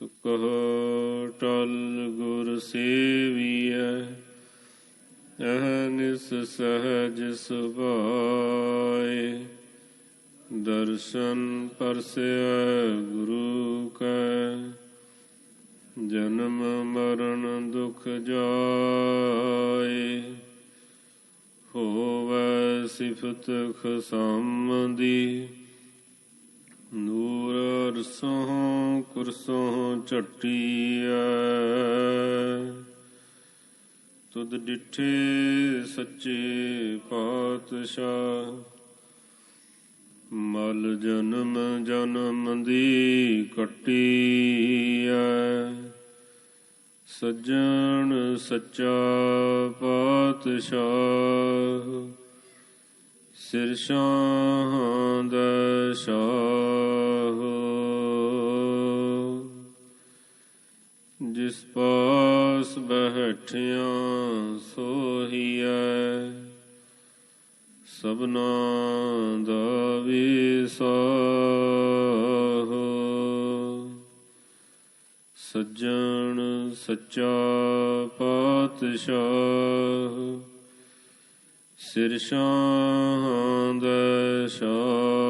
ਸੁਕਹ ਟਲ ਗੁਰ ਸੇਵੀਐ ਅਹਨਿਸ ਸਹਜ ਸੁਭਾਏ। ਦਰਸ਼ਨ ਪਰਸਿਆ ਗੁਰੂ ਕੈ, ਜਨਮ ਮਰਨ ਦੁਖ ਜਾਏ। ਹੋਵੈ ਸਿਫਤ ਖਸਮਦੀ, ਨੂਰ ਅਰਸੋਂ ਝਟੀਐ। ਤੁਧ ਡਿਠੇ ਸੱਚੇ ਪਾਤਸ਼ਾਹ, ਮਲ ਜਨਮ ਜਨਮ ਦੀ ਕੱਟੀਐ। ਸੱਜਣ ਸੱਚਾ ਪਾਤਸ਼ਾਹ, ਸਿਰ ਸ਼ਾਹਾਂ ਜਿਸ ਪਾਸ ਬਹਿਠਿਆਂ ਸੋਹੀਐ। ਸਭਨਾ ਦਾ ਵਿਸਾਹ। ਸੱਜਣ ਸੱਚਾ ਪਾਤਸ਼ਾਹ। ਸਿਰ ਸ਼ਾਹਾਂ ਦਾ ਸ਼ਾਹ।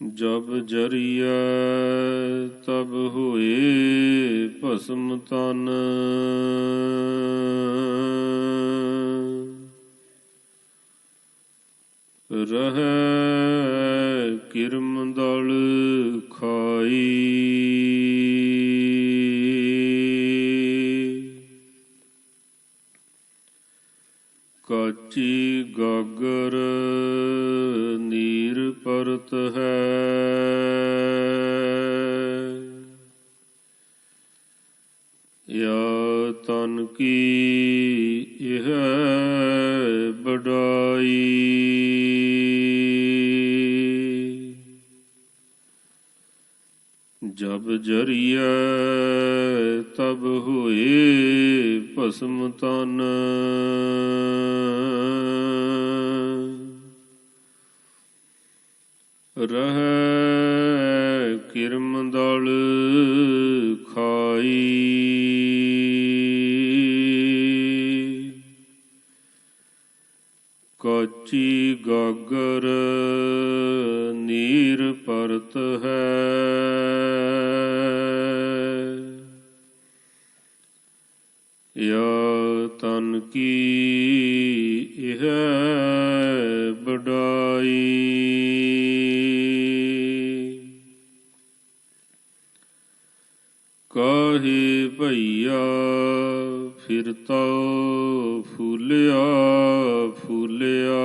ਜਬ ਜਰੀਐ ਤਬ ਹੋਏ ਭਸਮ ਤਨ। ਰਹਿ ਕਿਰਮ ਦਲ ਖਾਈ। ਕਾਚੀ ਗਾਗਰ ਪਰਤ ਹੈ। ਯਾ ਤਨ ਕੀ ਇਹ ਬਡਾਈ। ਜਬ ਜਰੀਐ ਤਬ ਹੋਏ ਭਸਮ ਤਨ। ਰਹਿ ਕਿਰਮ ਦਲ ਖਾਈ। ਕਾਚੀ ਗਾਗਰ ਨੀਰ ਪਰਤ ਹੈ। ਯਾ ਤਨ ਕੀ ਇਹ ਬਡਾਈ ਕਾਹੇ ਭਈਆ ਫਿਰਤਾ ਫੂਲਿਆ ਫੂਲਿਆ।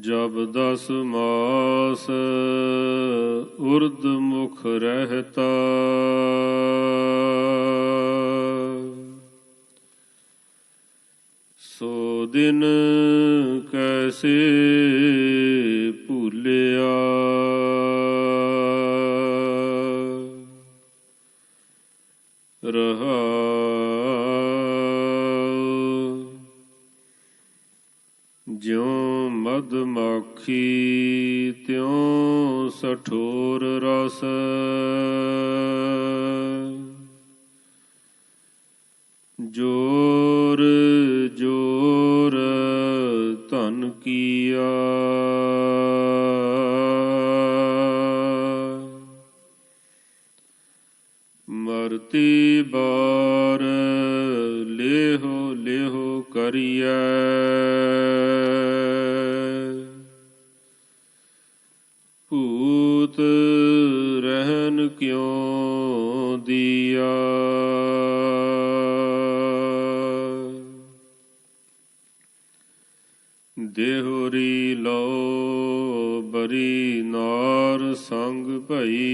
ਜਬ ਦਸ ਮਾਸ ਉਰਦ ਮੁਖ ਰਹਤਾ। ਸੋ ਦਿਨ ਕੈਸੇ ਜਿਉ ਤਿਉ ਸਠੋਰ ਰਸ। ਜੋਰ ਜੋਰ ਧਨ ਕੀਆ। ਮਰਤੀ ਬਾਰ ਲੇਹੋ ਲੇਹੋ ਕਰੀਐ। ਗੁਰਮਤ ਰਹਿਨ ਕਿਉ ਦੀਆ? ਦੇਹੋਰੀ ਲੋ ਬਰੀ ਨਾਰ ਸੰਗ ਭਈ।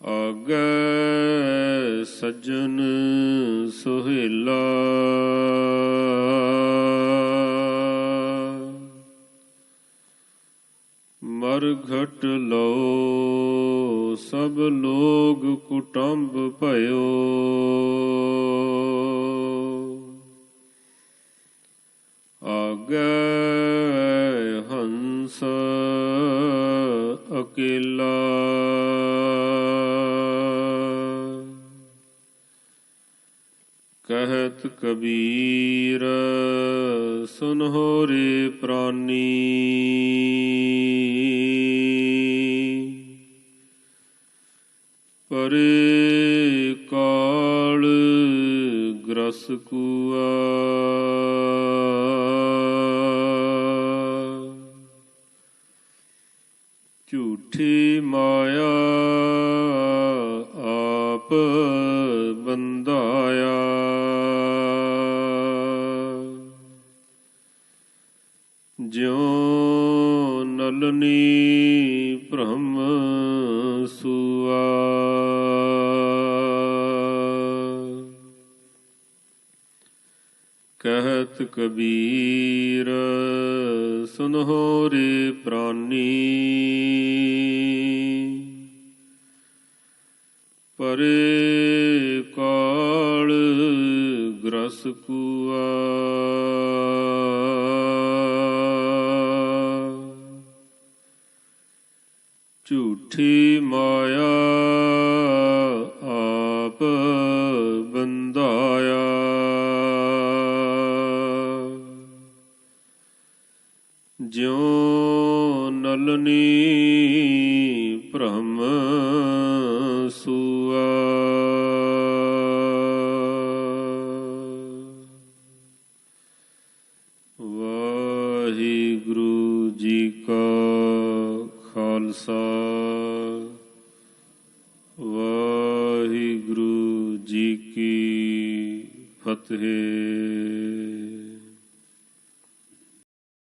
ਅਗ ਸਜਣ ਸੋਹ ਸੁਹੇਲਾ ਮਰਘਟ ਲੋ ਸਭ ਲੋਗ ਕੁਟੰਬ ਭਇਓ। ਆਗੈ ਹੰਸ ਅਕੇਲਾ। ਕਹਿਤ ਕਬੀਰ, ਸੁਨਹੁ ਰੇ ਪ੍ਰਾਨੀ। ਪਰੇ ਕਾਲ ਗ੍ਰਸ ਕੂਆ। ਝੂਠੀ ਮਾਇਆ ਆਪ ਬੰਧਾਇਆ ਜਿਉ ਨਲਨੀ ਭ੍ਰਮ ਕਹਿਤ ਕਬੀਰ ਸੁਨਹੁ ਰੇ ਪ੍ਰਾਨੀ। ਪਰੇ ਕਾਲ ਗ੍ਰਸ ਕੂਆ। ਝੂਠੀ ਮਾਇਆ ਜਿਉ ਨਲਨੀ ਭ੍ਰਮ ਸੁਆ। ਵਾਹਿਗੁਰੂ ਜੀ ਕਾ ਖਾਲਸਾ। ਵਾਹਿਗੁਰੂ ਜੀ ਕੀ ਫਤਿਹ।